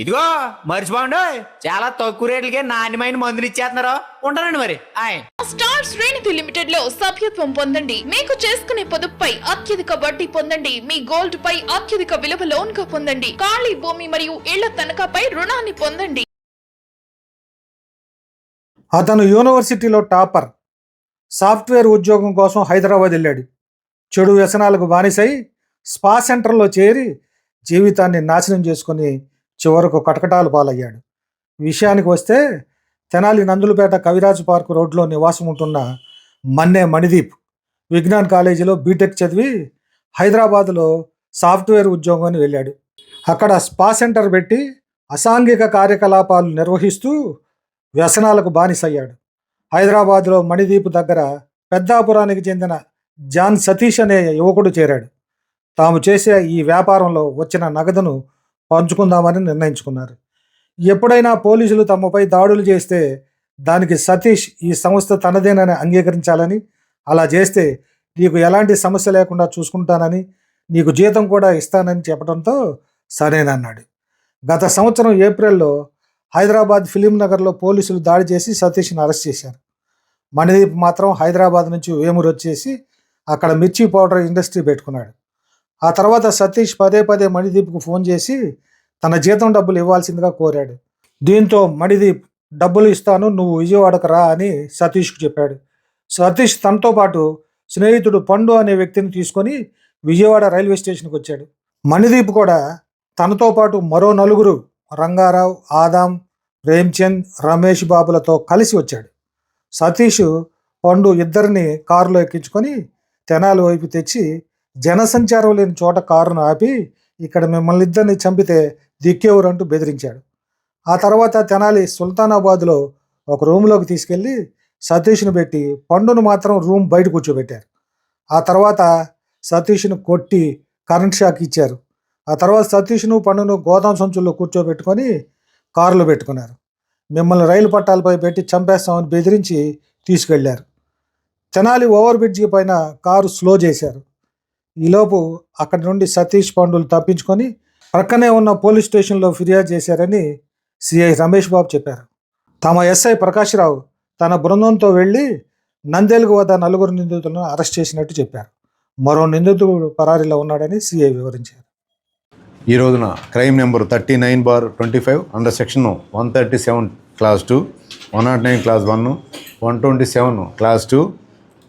ఇదిగో మర్చిపోండి చాలా తక్కువ రేట్లకే నాణ్యమైన మందులు ఇచ్చేస్తున్నారు? ఉంటానండి మరి. ఆయ్. స్టార్ శ్రేణిధి లిమిటెడ్లో సభ్యత్వం పొందండి. మీకు చేసుకునే పొదుపుపై అత్యధిక వడ్డీ పొందండి. మీ గోల్డ్ పై అత్యధిక విలువ లోన్గా పొందండి. ఖాళీ భూమి మరియు ఇళ్ళ తనఖాపై రుణాన్ని పొందండి. అతను యూనివర్సిటీలో టాపర్. సాఫ్ట్వేర్ ఉద్యోగం కోసం హైదరాబాద్ వెళ్ళాడు. చెడు వ్యసనాలకు బానిసై స్పా సెంటర్లో చేరి జీవితాన్ని నాశనం చేసుకుని చివరకు కటకటాలు పాలయ్యాడు. విషయానికి వస్తే తెనాలి నందులపేట కవిరాజు పార్క్ రోడ్లో నివాసం ఉంటున్న మన్నే మణిదీప్ విజ్ఞాన్ కాలేజీలో బీటెక్ చదివి హైదరాబాద్లో సాఫ్ట్వేర్ ఉద్యోగాన్ని వెళ్ళాడు. అక్కడ స్పా సెంటర్ పెట్టి అసాంఘిక కార్యకలాపాలు నిర్వహిస్తూ వ్యసనాలకు బానిసయ్యాడు. హైదరాబాద్లో మణిదీప్ దగ్గర పెద్దాపురానికి చెందిన జాన్ సతీష్ అనే యువకుడు చేరాడు. తాము చేసే ఈ వ్యాపారంలో వచ్చిన నగదును పంచుకుందామని నిర్ణయించుకున్నారు. ఎప్పుడైనా పోలీసులు తమపై దాడులు చేస్తే దానికి సతీష్ ఈ సంస్థ తనదేనని అంగీకరించాలని అలా చేస్తే నీకు ఎలాంటి సమస్య లేకుండా చూసుకుంటానని నీకు జీతం కూడా ఇస్తానని చెప్పడంతో సరేనన్నాడు. గత సంవత్సరం ఏప్రిల్లో హైదరాబాద్ ఫిలిం నగర్లో పోలీసులు దాడి చేసి సతీష్ని అరెస్ట్ చేశారు. మణిదీప్ మాత్రం హైదరాబాద్ నుంచి వేమూరు వచ్చేసి అక్కడ మిర్చి పౌడర్ ఇండస్ట్రీ పెట్టుకున్నాడు. ఆ తర్వాత సతీష్ పదే పదే మణిదీప్కు ఫోన్ చేసి తన జీతం డబ్బులు ఇవ్వాల్సిందిగా కోరాడు. దీంతో మణిదీప్ డబ్బులు ఇస్తాను నువ్వు విజయవాడకు రా అని సతీష్కు చెప్పాడు. సతీష్ తనతో పాటు స్నేహితుడు పండు అనే వ్యక్తిని తీసుకొని విజయవాడ రైల్వే స్టేషన్కి వచ్చాడు. మణిదీప్ కూడా తనతో పాటు మరో నలుగురు రంగారావు ఆదాం ప్రేమ్చంద్ రమేష్ బాబులతో కలిసి వచ్చాడు. సతీష్ పండు ఇద్దరిని కారులో ఎక్కించుకొని తెనాలి వైపు తెచ్చి జనసంచారం లేని చోట కారును ఆపి ఇక్కడ మిమ్మల్ని ఇద్దరిని చంపితే దిక్కేవరంటూ బెదిరించాడు. ఆ తర్వాత తెనాలి సుల్తానాబాద్లో ఒక రూమ్లోకి తీసుకెళ్ళి సతీష్ను పెట్టి పండును మాత్రం రూమ్ బయట కూర్చోబెట్టారు. ఆ తర్వాత సతీష్ను కొట్టి కరెంట్ షాక్ ఇచ్చారు. ఆ తర్వాత సతీష్ను పండును గోదాం సంచుల్లో కూర్చోబెట్టుకొని కారులో పెట్టుకున్నారు. మిమ్మల్ని రైలు పట్టాలపై పెట్టి చంపేస్తామని బెదిరించి తీసుకెళ్ళారు. తెనాలి ఓవర్ బ్రిడ్జి పైన కారు స్లో చేశారు. ఈలోపు అక్కడి నుండి సతీష్ పాండులు తప్పించుకొని ప్రక్కనే ఉన్న పోలీస్ స్టేషన్లో ఫిర్యాదు చేశారని సిఐ రమేష్ బాబు చెప్పారు. తమ ఎస్ఐ ప్రకాశ్రావు తన బృందంతో వెళ్ళి నందేలుగు వద్ద నలుగురు నిందితులను అరెస్ట్ చేసినట్టు చెప్పారు. మరో నిందితుడు పరారీలో ఉన్నాడని సిఐ వివరించారు. ఈ రోజున crime number thirty nine bar twenty five under section one thirty seven class two one not nine class one one twenty seven class two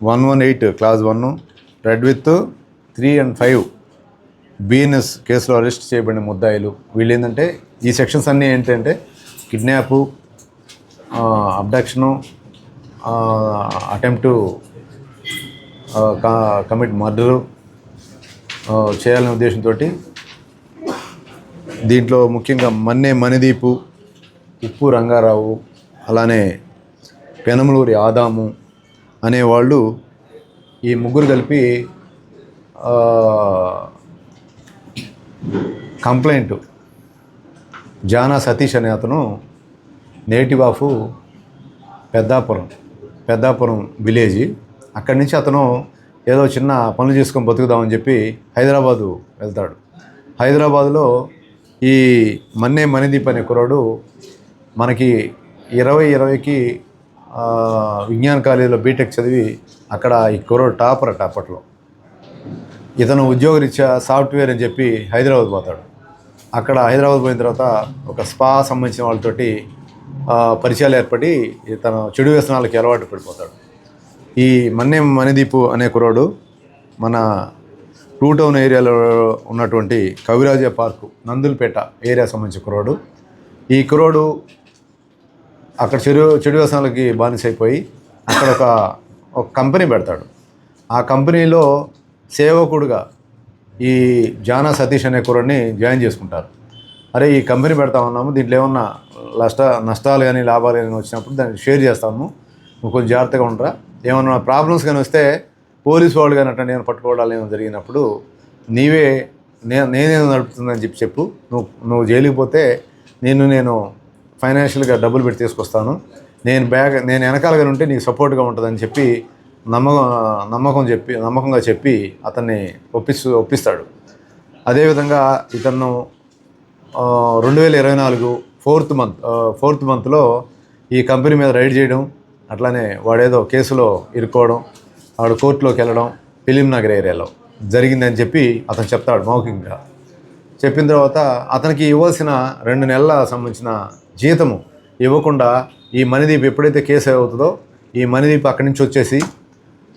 one one eight class one read with three and five BNS కేసులో arrest చేయబడిన ముద్దాయిలు వీళ్ళు ఏంటంటే ఈ sections అన్నీ ఏంటంటే kidnap abduction attempt commit murder చేయాలనే ఉద్దేశంతో దీంట్లో ముఖ్యంగా మన్నే మణిదీపు ఉప్పు రంగారావు అలానే పెనమలూరి ఆదాము అనేవాళ్ళు ఈ ముగ్గురు కలిపి కంప్లైంట్. జానా సతీష్ అనే అతను native of Peddapuram Peddapuram village. అక్కడి నుంచి అతను ఏదో చిన్న పనులు చేసుకొని బతుకుదామని చెప్పి హైదరాబాదు వెళ్తాడు. హైదరాబాదులో ఈ మన్నే మణిదీప్ అనే కుర్రాడు మనకి ఇరవై ఇరవైకి విజ్ఞాన కాలేజీలో బీటెక్ చదివి అక్కడ ఈ కుర్రాడు టాపర్ అట అప్పట్లో. ఇతను ఉద్యోగరీత్యా సాఫ్ట్వేర్ అని చెప్పి హైదరాబాద్ పోతాడు. అక్కడ హైదరాబాద్ పోయిన తర్వాత ఒక స్పా సంబంధించిన వాళ్ళతోటి పరిచయాలు ఏర్పడి తన చెడు వ్యసనాలకి అలవాటు పడిపోతాడు. ఈ మన్నే మణిదీపు అనే కుర్రాడు మన టూ టౌన్ ఏరియాలో ఉన్నటువంటి కవిరాజ పార్కు నందులపేట ఏరియా సంబంధించిన కుర్రాడు. ఈ కుర్రాడు అక్కడ చెడు చెడు వ్యసనాలకి బానిసైపోయి అక్కడ ఒక ఒక కంపెనీ పెడతాడు. ఆ కంపెనీలో సేవకుడుగా ఈ జానా సతీష్ అనే కుర్రని జాయిన్ చేసుకుంటారు. అరే ఈ కంపెనీ పెడతా ఉన్నాము దీంట్లో ఏమన్నా నష్ట నష్టాలు కానీ లాభాలు కానీ వచ్చినప్పుడు దాన్ని షేర్ చేస్తాము. నువ్వు కొంచెం జాగ్రత్తగా ఉండరా. ఏమన్నా ప్రాబ్లమ్స్ కానీ వస్తే పోలీసు వాళ్ళు కానీ అట్లా నేను పట్టుకోవడాలు ఏమైనా జరిగినప్పుడు నీవే నే నేనే నడుపుతుందని చెప్పి చెప్పు. నువ్వు నువ్వు జైలుకి పోతే నేను నేను ఫైనాన్షియల్గా డబ్బులు పెట్టి తీసుకొస్తాను. నేను బ్యాగ్ నేను వెనకాలగా ఉంటే నీకు సపోర్ట్గా ఉంటుందని చెప్పి నమ్మకం నమ్మకం చెప్పి నమ్మకంగా చెప్పి అతన్ని ఒప్పిస్తూ ఒప్పిస్తాడు. అదేవిధంగా ఇతను రెండు వేల ఇరవై నాలుగు ఫోర్త్ మంత్ ఫోర్త్ మంత్లో ఈ కంపెనీ మీద రైడ్ చేయడం అట్లానే వాడేదో కేసులో ఇరుక్కోవడం వాడు కోర్టులోకి వెళ్ళడం ఫిలిం నగర్ ఏరియాలో జరిగిందని చెప్పి అతను చెప్తాడు మౌఖికంగా. చెప్పిన తర్వాత అతనికి ఇవ్వాల్సిన రెండు నెలల సంబంధించిన జీతము ఇవ్వకుండా ఈ మణిదీప్ ఎప్పుడైతే కేసు అవుతుందో ఈ మణిదీప్ అక్కడి నుంచి వచ్చేసి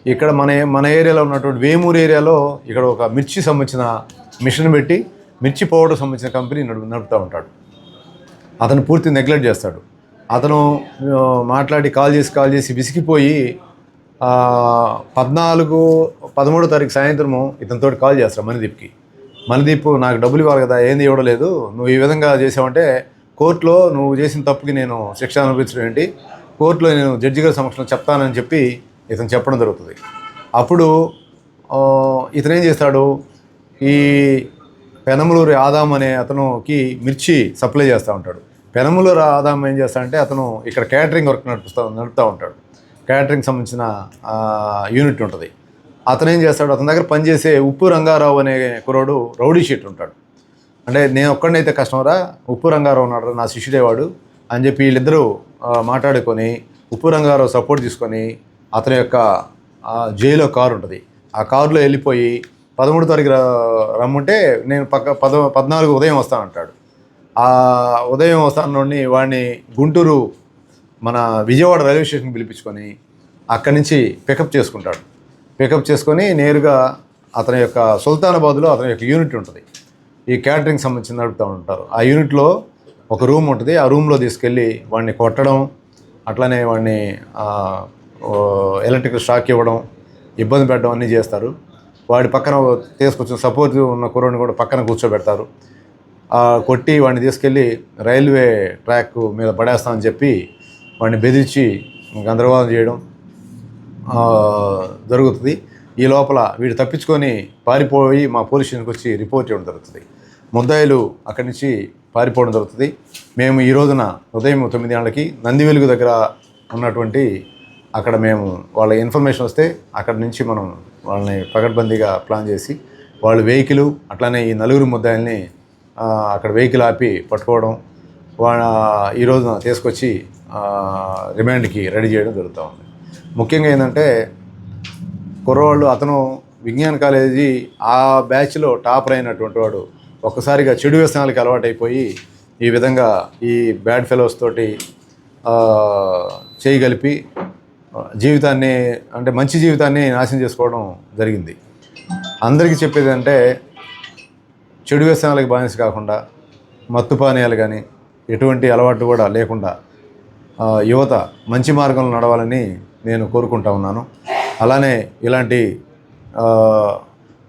ఇక్కడ మన మన ఏరియాలో ఉన్నటువంటి వేమూరు ఏరియాలో ఇక్కడ ఒక మిర్చి సంబంధించిన మిషన్ పెట్టి మిర్చి పౌడర్ సంబంధించిన కంపెనీ నడు నడుపుతూ ఉంటాడు. అతను పూర్తి నెగ్లెక్ట్ చేస్తాడు. అతను మాట్లాడి కాల్ చేసి కాల్ చేసి విసిగిపోయి పద్నాలుగు పదమూడో తారీఖు సాయంత్రము ఇతనితో కాల్ చేస్తాడు మణిదీప్కి. మణిదీప్ నాకు డబ్బులు ఇవ్వాలి కదా ఏంది ఇవ్వడం లేదు నువ్వు ఈ విధంగా చేసావంటే కోర్టులో నువ్వు చేసిన తప్పుకి నేను శిక్ష అనుభవించడం ఏంటి? కోర్టులో నేను జడ్జి గారి సమక్షంలో చెప్తానని చెప్పి ఇతను చెప్పడం జరుగుతుంది. అప్పుడు ఇతను ఏం చేస్తాడు? ఈ పెనమలూరి ఆదాం అనే అతనుకి మిర్చి సప్లై చేస్తూ ఉంటాడు. పెనమలూరు ఆదాం ఏం చేస్తాడంటే అతను ఇక్కడ క్యాటరింగ్ వర్క్ నడుపుతూ నడుపుతూ ఉంటాడు. క్యాటరింగ్ సంబంధించిన యూనిట్ ఉంటుంది. అతను ఏం చేస్తాడు? అతని దగ్గర పనిచేసే ఉప్పు రంగారావు అనే కురోడు రౌడీ షీట్ ఉంటాడు. అంటే నేను ఒక్కడనైతే కష్టమరా? ఉప్పు రంగారావు ఉన్నాడు నా శిష్యుడేవాడు అని చెప్పి వీళ్ళిద్దరూ మాట్లాడుకొని ఉప్పు రంగారావు సపోర్ట్ తీసుకొని అతని యొక్క జైలో కారు ఉంటుంది. ఆ కారులో వెళ్ళిపోయి పదమూడు తారీఖు రమ్మంటే నేను పక్క పద పద్నాలుగు ఉదయం వస్తాను అంటాడు. ఆ ఉదయం వస్తాను నుండి వాడిని గుంటూరు మన విజయవాడ రైల్వే స్టేషన్కి పిలిపించుకొని అక్కడి నుంచి పికప్ చేసుకుంటాడు. పికప్ చేసుకొని నేరుగా అతని యొక్క సుల్తానాబాద్లో అతని యొక్క యూనిట్ ఉంటుంది. ఈ క్యాటరింగ్ సంబంధించి నడుపుతూ ఉంటారు. ఆ యూనిట్లో ఒక రూమ్ ఉంటుంది. ఆ రూమ్లో తీసుకెళ్ళి వాడిని కొట్టడం అట్లానే వాడిని ఎలక్ట్రికల్ షాక్ ఇవ్వడం ఇబ్బంది పెట్టడం అన్నీ చేస్తారు. వాడి పక్కన తీసుకొచ్చిన సపోర్ట్ ఉన్న కుర్రని కూడా పక్కన కూర్చోబెడతారు. కొట్టి వాడిని తీసుకెళ్ళి రైల్వే ట్రాక్ మీద పడేస్తామని చెప్పి వాడిని బెదిరించి గందరగోళం చేయడం జరుగుతుంది. ఈ లోపల వీడు తప్పించుకొని పారిపోయి మా పోలీస్ స్టేషన్కి వచ్చి రిపోర్ట్ ఇవ్వడం జరుగుతుంది. ముద్దాయిలు అక్కడి నుంచి పారిపోవడం జరుగుతుంది. మేము ఈ రోజున ఉదయం తొమ్మిది గంటలకి నందివెలుగు దగ్గర ఉన్నటువంటి అక్కడ మేము వాళ్ళ ఇన్ఫర్మేషన్ వస్తే అక్కడ నుంచి మనం వాళ్ళని పకడ్బందీగా ప్లాన్ చేసి వాళ్ళ వెహికల్ అట్లానే ఈ నలుగురు ముద్దాయిల్ని అక్కడ వెహికల్ ఆపి పట్టుకోవడం వాళ్ళ ఈ రోజున తీసుకొచ్చి రిమాండ్కి రెడీ చేయడం జరుగుతూ ఉంది. ముఖ్యంగా ఏంటంటే కుర్రవాళ్ళు అతను విజ్ఞాన కాలేజీ ఆ బ్యాచ్లో టాపర్ అయినటువంటి వాడు ఒక్కసారిగా చెడు వ్యసనాలకి అలవాటైపోయి ఈ విధంగా ఈ బ్యాడ్ ఫెలోస్ తోటి చేయగలిపి జీవితాన్ని అంటే మంచి జీవితాన్ని నాశనం చేసుకోవడం జరిగింది. అందరికీ చెప్పేది అంటే చెడు వ్యసనాలకు బానిస కాకుండా మత్తు పానీయాలు కానీ ఎటువంటి అలవాటు కూడా లేకుండా యువత మంచి మార్గంలో నడవాలని నేను కోరుకుంటా ఉన్నాను. అలానే ఇలాంటి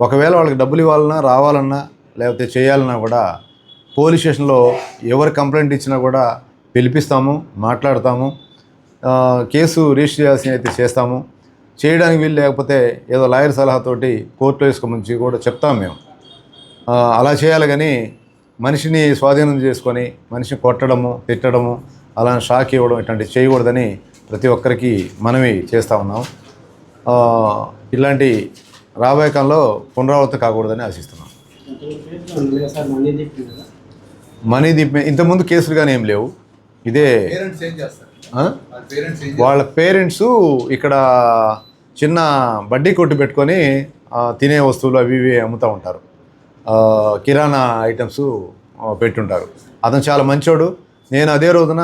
ఒకవేళ వాళ్ళకి డబ్బులు ఇవ్వాలన్నా రావాలన్నా లేకపోతే చేయాలన్నా కూడా పోలీస్ స్టేషన్లో ఎవరు కంప్లైంట్ ఇచ్చినా కూడా పిలిపిస్తాము మాట్లాడతాము. కేసు రిజిస్టర్ చేయాల్సిన అయితే చేస్తాము. చేయడానికి వీలు లేకపోతే ఏదో లాయర్ సలహాతోటి కోర్టులో వేసుకోమని కూడా చెప్తాం మేము. అలా చేయాలి కానీ మనిషిని స్వాధీనం చేసుకొని మనిషిని కొట్టడము తిట్టడము అలా షాక్ ఇవ్వడం ఇట్లాంటివి చేయకూడదని ప్రతి ఒక్కరికి మనవి చేస్తూ ఉన్నాం. ఇలాంటి రాబోయే కాలంలో పునరావృతం కాకూడదని ఆశిస్తున్నాం. మనీ దిప్పి దీప్ ఇంతకుముందు కేసులు కానీ ఏం లేవు. ఇదే వాళ్ళ పేరెంట్స్ ఇక్కడ చిన్న బడ్డీ కొట్టు పెట్టుకొని తినే వస్తువులు అవి ఇవి అమ్ముతూ ఉంటారు. కిరాణా ఐటమ్స్ పెట్టుంటారు. అతను చాలా మంచోడు. నేను అదే రోజున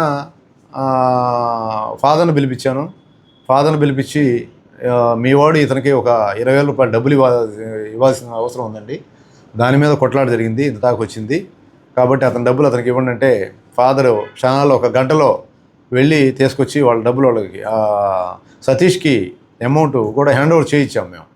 ఫాదర్ని పిలిపించాను. ఫాదర్ని పిలిపించి మీ వాడు ఇతనికి ఒక ఇరవై వేల రూపాయలు డబ్బులు ఇవ్వ ఇవ్వాల్సిన అవసరం ఉందండి. దాని మీద కొట్లాట జరిగింది. ఇంత దాకా వచ్చింది. కాబట్టి అతని డబ్బులు అతనికి ఇవ్వండి అంటే ఫాదరు క్షణాల్లో ఒక గంటలో వెళ్ళి తీసుకొచ్చి వాళ్ళ డబ్బులు వాళ్ళకి సతీష్కి అమౌంట్ కూడా హ్యాండ్ ఓవర్ చేయించాం మేము.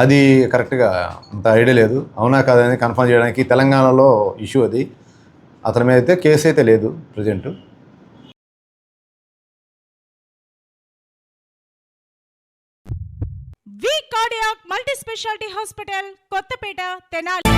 అది కరెక్ట్గా అంత ఐడియా లేదు. అవునా కాదని కన్ఫర్మ్ చేయడానికి తెలంగాణలో ఇష్యూ అది. అతని మీద అయితే కేసు అయితే లేదు present speciality hospital Kothapeta Tenali.